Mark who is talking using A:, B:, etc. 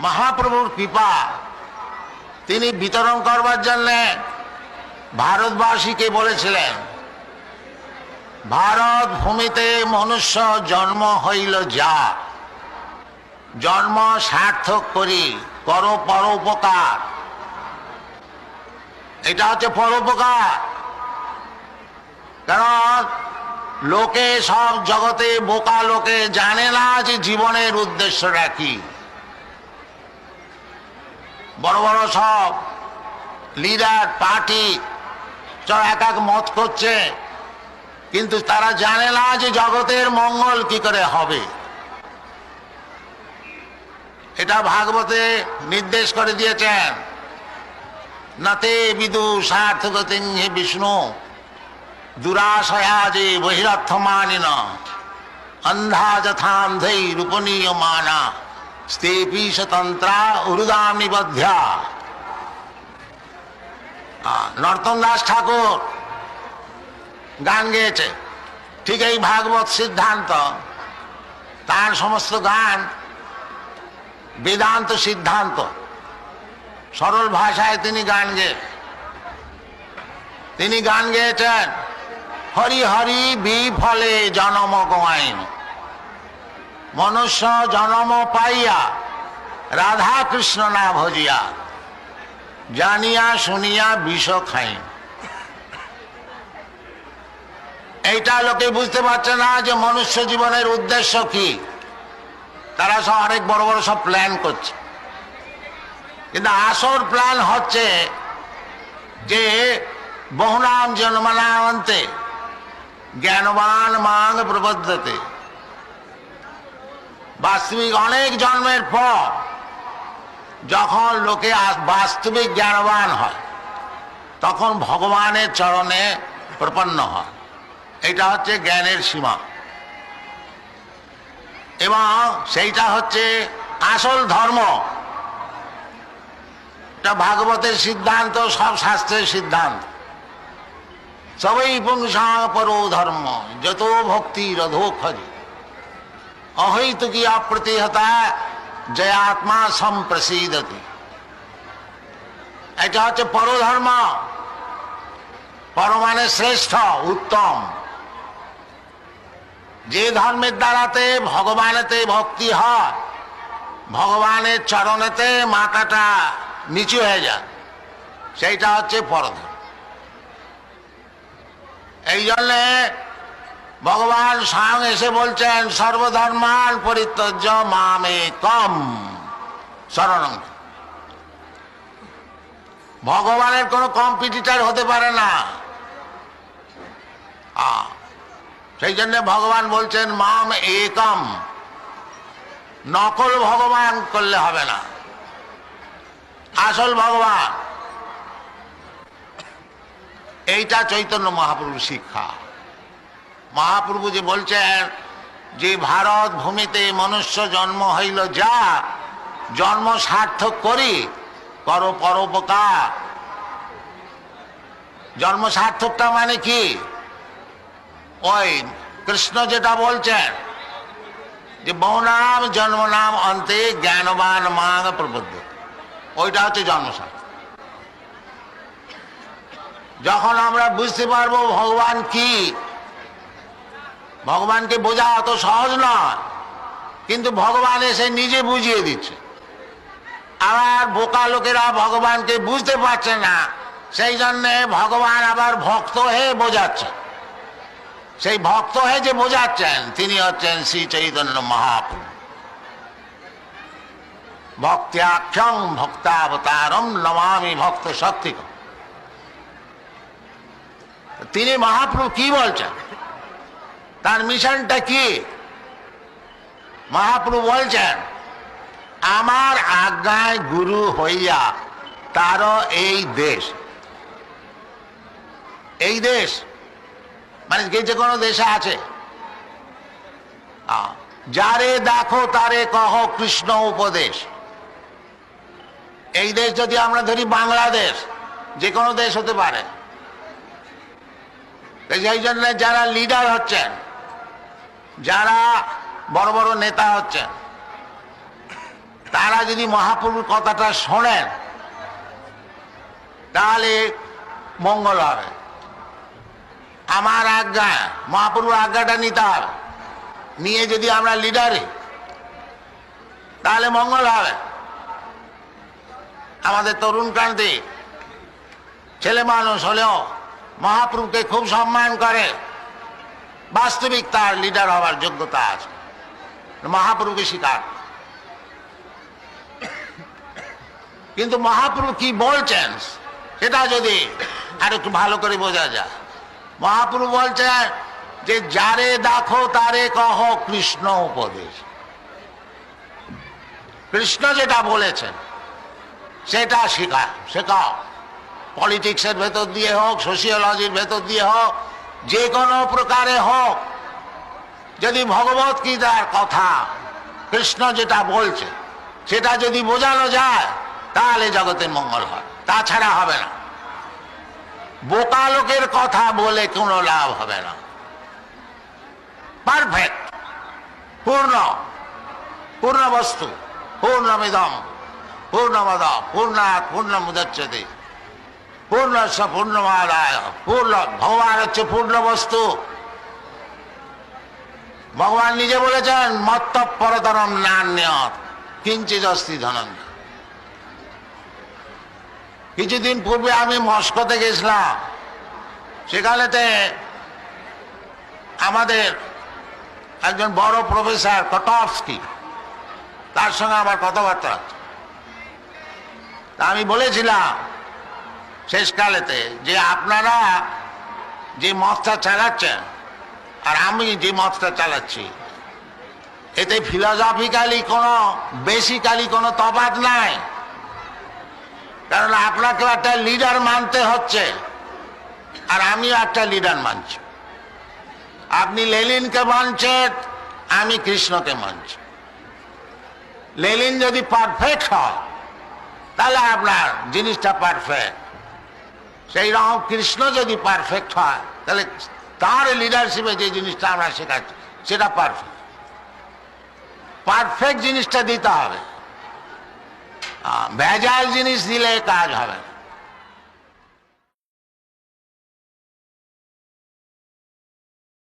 A: মহাপ্রভুর কৃপা। তিনি বিতরণ করবার জন্যে ভারতবাসীকে বলেছিলেন, ভারত ভূমিতে মনুষ্য জন্ম হইল যা। জন্ম সার্থক করি, কর পরোপকার। এটা হচ্ছে পরোপকার। কারণ লোকে সব জগতে বোকা লোকে জানে না যে জীবনের উদ্দেশ্যটা কি। বড় বড় সব লিডার, পার্টি এক এক মত করছে। কিন্তু তারা জানে না যে জগতের মঙ্গল কি করে হবে। এটা ভাগবতে নির্দেশ করে দিয়েছেন। নাতে বিদু সার্থকতে হে বিষ্ণু দুরাশয়া যে বহিরর্থমানিন অন্ধা যথান্ধৈ রূপনীয় মানা স্তেপি স্বতন্ত্রা বধ্যা। নর্তন দাস ঠাকুর, গান গেয়েছে। ঠিক এই ভাগবত সিদ্ধান্ত, তার সমস্ত গান বেদান্ত সিদ্ধান্ত, সরল ভাষায় তিনি গান গেয়ে তিনি গান গেয়েছেন, হরি হরি বিফলে জনম গোয়াইন মনুষ্য জনম পাইয়া রাধা কৃষ্ণ না ভজিয়া, জানিয়া শুনিয়া বিষ খাই এইটা লোকে বুঝতে পারছে না যে মনুষ্য জীবনের উদ্দেশ্য কি। তারা সব অনেক বড় বড় সব প্ল্যান করছে। কিন্তু আসল প্ল্যান হচ্ছে যে বহুনাম জন্মনামন্তে জ্ঞানবান মাং প্রবদ্ধতে বাস্তবিক অনেক জন্মের পর যখন লোকে বাস্তবিক জ্ঞানবান হয়, তখন ভগবানের চরণে প্রপন্ন হয়। এটা হচ্ছে জ্ঞানের সীমা। এবং সেইটা হচ্ছে আসল ধর্ম। এটা ভাগবতের সিদ্ধান্ত, সব শাস্ত্রের সিদ্ধান্ত। সবই পুংসা পরো ধর্ম, যত ভক্তি রধো খরি। অহৈতুকি অপ্রতিহতা জয়াত্মা সম্প্রসিদতি এটা হচ্ছে পরধর্ম পর মানে শ্রেষ্ঠ উত্তম যে ধর্মের দ্বারাতে ভগবানেতে ভক্তি হয় ভগবানের চরণেতে মাথাটা নিচু হয়ে যায় সেইটা হচ্ছে পরধর্ম এই জন্যে ভগবান স্বয়ং এসে বলছেন সর্বধর্মান পরিত্যজ্য মামে কম শরণং ভগবানের কোনো কম্পিটিটার হতে পারে না। সেই জন্য ভগবান বলছেন, মাম একম। নকল ভগবান করলে হবে না। আসল ভগবান। এইটা চৈতন্য মহাপ্রভুর শিক্ষা। মহাপ্রভু যে বলছেন যে ভারত ভূমিতে মনুষ্য জন্ম হইল যা, জন্ম সার্থক করি, কর পরোপকার। জন্ম সার্থকটা মানে কি? ওই কৃষ্ণ যেটা বলছেন যে বৌনাম জন্ম নাম অন্তে জ্ঞানবান মাং প্রবুদ্ধ। ওইটা হচ্ছে জন্ম সার্থক। যখন আমরা বুঝতে পারব ভগবান কি ভগবানকে বোঝা অত সহজ নয়, কিন্তু ভগবান এসে নিজে বুঝিয়ে দিচ্ছে। আবার বোকা লোকেরা ভগবানকে বুঝতে পারছে না, সেই জন্যে ভগবান আবার ভক্ত হয়ে বোঝাচ্ছে। সেই ভক্ত হয়ে যে বোঝাচ্ছেন, তিনি হচ্ছেন শ্রী চৈতন্য মহাপ্রভু। ভক্ত্যাক্ষং ভক্তাবতারম নমামি ভক্ত শক্তিকম তিনি মহাপ্রভু কি বলছেন? তার মিশনটা কি? মহাপ্রভু বলছেন, আমার আজ্ঞায় গুরু হইয়া তারও এই দেশ। এই দেশ? মানে যে যে কোনো দেশে আছে। যারে দেখো তারে কহ কৃষ্ণ উপদেশ। এই দেশ যদি আমরা ধরি বাংলাদেশ যে কোনো দেশ হতে পারে। সেই জন্য যারা লিডার হচ্ছেন যারা বড় বড় নেতা হচ্ছেন তারা যদি মহাপ্রভুর কথাটা শোনেন, তাহলে মঙ্গল হবে। আমার আজ্ঞা, মহাপ্রভুর আজ্ঞাটা নিতে হবে। নিয়ে যদি আমরা লিডারে তাহলে মঙ্গল হবে। আমাদের তরুণ ক্রান্তি, ছেলে মানুষ হলেও মহাপ্রভুকে খুব সম্মান করে। বাস্তবিক তার লিডার হওয়ার যোগ্যতা আছে। মহাপ্রভুকে স্বীকার কিন্তু মহাপ্রভু কি বলছেন? সেটা যদি আর একটু ভালো করে বোঝা যায়। মহাপ্রভু বলছেন যে, যারে দেখো তারে কহ কৃষ্ণ উপদেশ। কৃষ্ণ যেটা বলেছেন, সেটা শেখা শেখাও পলিটিক্সের ভেতর দিয়ে হোক, সোশিওলজির ভেতর দিয়ে হোক যে কোনো প্রকারে হোক, যদি ভগবত গীতার কথা কৃষ্ণ যেটা বলছে, সেটা যদি বোঝানো যায়, তাহলে জগতের মঙ্গল হয়, তাছাড়া হবে না। বোকা লোকের কথা বলে কোনো লাভ হবে না। পারফেক্ট পূর্ণ পূর্ণ বস্তু পূর্ণমিদম পূর্ণমদ পূর্ণাৎ পূর্ণ পূর্ণমাদায় পূর্ণ ভগবান হচ্ছে পূর্ণ বস্তু ভগবান নিজে বলেছেন মত্ত পরতরম নান্যত কিঞ্চিত অস্তি ধনঞ্জ কিছুদিন পূর্বে আমি মস্কোতে গেছিলাম। সেখানেতে আমাদের একজন বড় প্রফেসর কটফস্কি, তার সঙ্গে আমার কথাবার্তা আমি বলেছিলাম শেষকালেতে যে আপনারা যে মতটা চালাচ্ছেন, আর আমি যে মতটা চালাচ্ছি, এতে ফিলোসফিক্যালি কোনো বেসিক্যালি কোনো তফাৎ নাই। কারণ আপনাকে একটা লিডার মানতে হচ্ছে, আর আমিও একটা লিডার মানছি। আপনি লেলিনকে মানছেন, আমি কৃষ্ণকে মানছি। লেলিন যদি পারফেক্ট হয়, তাহলে আপনার জিনিসটা পারফেক্ট সেই রকম কৃষ্ণ যদি পারফেক্ট হয়, তাহলে তার লিডারশিপে যে জিনিসটা আমরা শেখাচ্ছি, সেটা পারফেক্ট পারফেক্ট জিনিসটা দিতে হবে ভেজাল জিনিস দিলে কাজ হবে না।